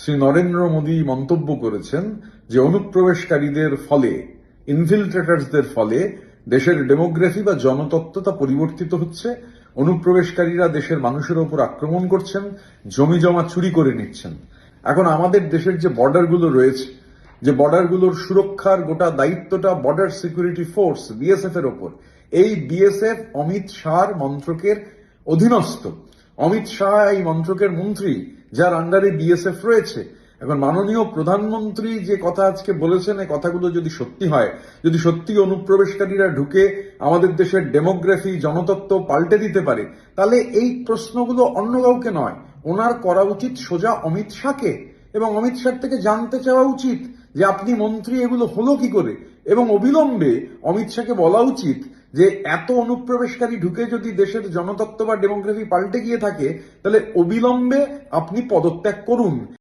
শ্রী নরেন্দ্র মোদী মন্তব্য করেছেন যে অনুপ্রবেশকারীদের ফলে ইনফিল্ট্রেটার্সদের ফলে দেশের ডেমোগ্রাফি বা জনতত্ত্বতা পরিবর্তিত হচ্ছে, অনুপ্রবেশকারীরা দেশের মানুষের ওপর আক্রমণ করছেন, জমি জমা চুরি করে নিচ্ছেন। এখন আমাদের দেশের যে বর্ডারগুলো রয়েছে, যে বর্ডারগুলোর সুরক্ষার গোটা দায়িত্বটা বর্ডার সিকিউরিটি ফোর্স বিএসএফ এর ওপর, এই বিএসএফ অমিত শাহর মন্ত্রকের অধীনস্থ। অমিত শাহ এই মন্ত্রকের মন্ত্রী, যার আন্ডারে বিএসএফ রয়েছে। এখন মাননীয় প্রধানমন্ত্রী যে কথা আজকে বলেছেন, এই কথাগুলো যদি সত্যি হয়, যদি সত্যি অনুপ্রবেশকারীরা ঢুকে আমাদের দেশের ডেমোগ্রাফি, জনতত্ত্ব পাল্টে দিতে পারে, তাহলে এই প্রশ্নগুলো অন্য কাউকে নয়। ওনার করা উচিত সোজা অমিত শাহকে। এবং অমিত শাহ থেকে জানতে চাওয়া উচিত যে আপনি মন্ত্রী, এগুলো হলো কি করে? এবং অবিলম্বে অমিত শাহকে বলা উচিত যে এত অনুপ্রবেশকারী ঢুকে যদি দেশের জনতত্ত্ব বা ডেমোগ্রাফি পাল্টে গিয়ে থাকে, তাহলে অবিলম্বে আপনি পদত্যাগ করুন।